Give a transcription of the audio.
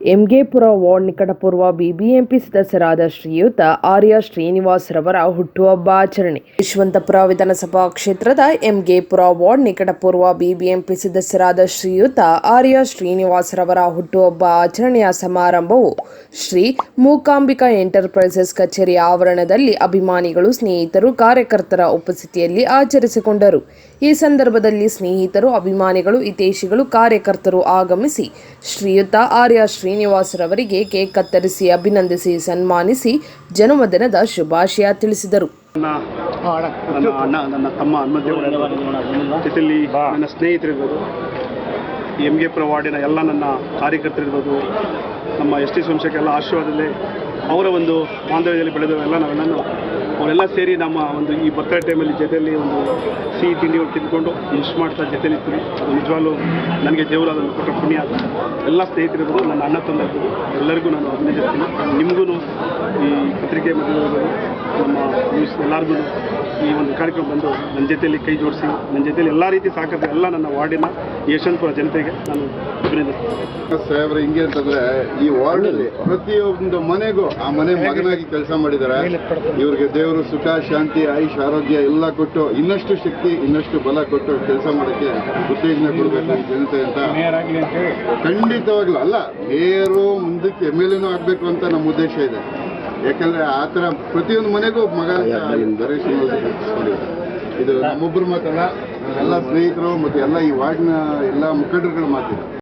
ಎಂಗೆಪುರ ward ನಿಕಟಪೂರ್ವ BBMP ಸದಸ್ಯರಾದ ಶ್ರೀಯುತ ಆರ್ಯ ಶ್ರೀನಿವಾಸ್ ರವರ ಹುಟ್ಟುಹಬ್ಬ ಆಚರಣೆ. ಯಶವಂತಪುರ ವಿಧಾನಸಭಾ ಕ್ಷೇತ್ರದ ಎಂಗೆಪುರ ವಾರ್ಡ್ ನಿಕಟಪೂರ್ವ ಬಿಬಿಎಂಪಿ ಸದಸ್ಯರಾದ ಶ್ರೀಯುತ ಆರ್ಯ ಶ್ರೀನಿವಾಸ್ ರವರ ಹುಟ್ಟುಹಬ್ಬ ಆಚರಣೆಯ ಸಮಾರಂಭವು ಶ್ರೀ ಮೂಕಾಂಬಿಕಾ ಎಂಟರ್ಪ್ರೈಸಸ್ ಕಚೇರಿ ಆವರಣದಲ್ಲಿ ಅಭಿಮಾನಿಗಳು, ಸ್ನೇಹಿತರು, ಕಾರ್ಯಕರ್ತರ ಉಪಸ್ಥಿತಿಯಲ್ಲಿ ಆಚರಿಸಿಕೊಂಡರು. ಈ ಸಂದರ್ಭದಲ್ಲಿ ಸ್ನೇಹಿತರು, ಅಭಿಮಾನಿಗಳು, ಹಿತೈಷಿಗಳು, ಕಾರ್ಯಕರ್ತರು ಆಗಮಿಸಿ ಶ್ರೀಯುತ ಆರ್ಯ ಶ್ರೀನಿವಾಸ್ ರವರಿಗೆ ಕೇಕ್ ಕತ್ತರಿಸಿ ಅಭಿನಂದಿಸಿ ಸನ್ಮಾನಿಸಿ ಜನ್ಮದಿನದ ಶುಭಾಶಯ ತಿಳಿಸಿದರು. ನನ್ನ ನನ್ನ ಅಣ್ಣ ನನ್ನ ತಮ್ಮ ಜೊತೆಯಲ್ಲಿ ನನ್ನ ಸ್ನೇಹಿತರಿರ್ಬೋದು. ಎಂ ಗೆ ಎಲ್ಲ ನನ್ನ ಕಾರ್ಯಕರ್ತರಿರ್ಬೋದು, ನಮ್ಮ ಎಸ್ ಟಿ ವಂಶಕ್ಕೆಲ್ಲ ಆಶೀರ್ವಾದದಲ್ಲಿ ಅವರ ಒಂದು ಬಾಂಧವ್ಯದಲ್ಲಿ ಬೆಳೆದ ಎಲ್ಲ ನಾವೆಲ್ಲನೂ ಅವರೆಲ್ಲ ಸೇರಿ ನಮ್ಮ ಒಂದು ಈ ಬರ್ತ್ಡೇ ಟೈಮಲ್ಲಿ ಜೊತೆಯಲ್ಲಿ ಒಂದು ಸಿಹಿ ತಿಂಡಿ ತಿಂದ್ಕೊಂಡು ವಿಶ್ ಮಾಡ್ತಾ ಜೊತೆಯಲ್ಲಿ ಇರ್ತೀವಿ. ಅದು ನಿಜವಾಗ್ಲೂ ನನಗೆ ದೇವರು ಅದನ್ನು ಕೊಟ್ಟ ಪುಣ್ಯ. ಎಲ್ಲ ಸ್ನೇಹಿತರಿರ್ಬೋದು, ನನ್ನ ಅಣ್ಣ ತಂದಿರ್ಬೋದು ಎಲ್ಲರಿಗೂ ನಾನು ಅಭಿನಂದಿಸ್ತೀನಿ. ನಿಮಗೂ ಈ ಪತ್ರಿಕೆ ಮತ್ತು ನಮ್ಮ ನ್ಯೂಸ್ ಎಲ್ಲರಿಗೂ ಈ ಒಂದು ಕಾರ್ಯಕ್ರಮ ಬಂದು ನನ್ನ ಜೊತೆಯಲ್ಲಿ ಕೈ ಜೋಡಿಸಿ ನನ್ನ ಜೊತೆಯಲ್ಲಿ ಎಲ್ಲ ರೀತಿ ಸಾಕತ್ತೆ ಎಲ್ಲ ನನ್ನ ವಾರ್ಡಿನ ಯಶವಂತಪುರ ಜನತೆಗೆ ನಾನು ಸಾಹೇಬ್ರೆ ಸಾಹೇಬ್ರ ಹಿಂಗೆ ಅಂತಂದ್ರೆ ಈ ವಾರ್ಡಲ್ಲಿ ಪ್ರತಿಯೊಂದು ಮನೆಗೂ ಆ ಮನೆ ಮಗನಾಗಿ ಕೆಲಸ ಮಾಡಿದ್ದಾರೆ ಇವ್ರಿಗೆ ದೇವರು ಸುಖ ಶಾಂತಿ ಆಯುಷ್ ಆರೋಗ್ಯ ಎಲ್ಲ ಕೊಟ್ಟು ಇನ್ನಷ್ಟು ಶಕ್ತಿ ಇನ್ನಷ್ಟು ಬಲ ಕೊಟ್ಟು ಕೆಲಸ ಮಾಡೋಕ್ಕೆ ಉತ್ತೇಜನ ಕೊಡಬೇಕು ಜನತೆ ಅಂತ. ಖಂಡಿತವಾಗ್ಲೂ ಅಲ್ಲ ಮೇಯರು ಮುಂದಕ್ಕೆ ಎಂ ಎಲ್ ಎನೂ ಆಗಬೇಕು ಅಂತ ನಮ್ಮ ಉದ್ದೇಶ ಇದೆ. ಯಾಕಂದ್ರೆ ಆ ಥರ ಪ್ರತಿಯೊಂದು ಮನೆಗೂ ಒಬ್ಬ ಮಗ ಇದು ನಮ್ಮೊಬ್ಬರು ಮಾತಲ್ಲ ಎಲ್ಲ ಸ್ನೇಹಿತರು ಮತ್ತೆ ಎಲ್ಲ ಈ ವಾರ್ಡ್ನ ಎಲ್ಲ ಮುಖಂಡರುಗಳು ಮಾತಿದೆ.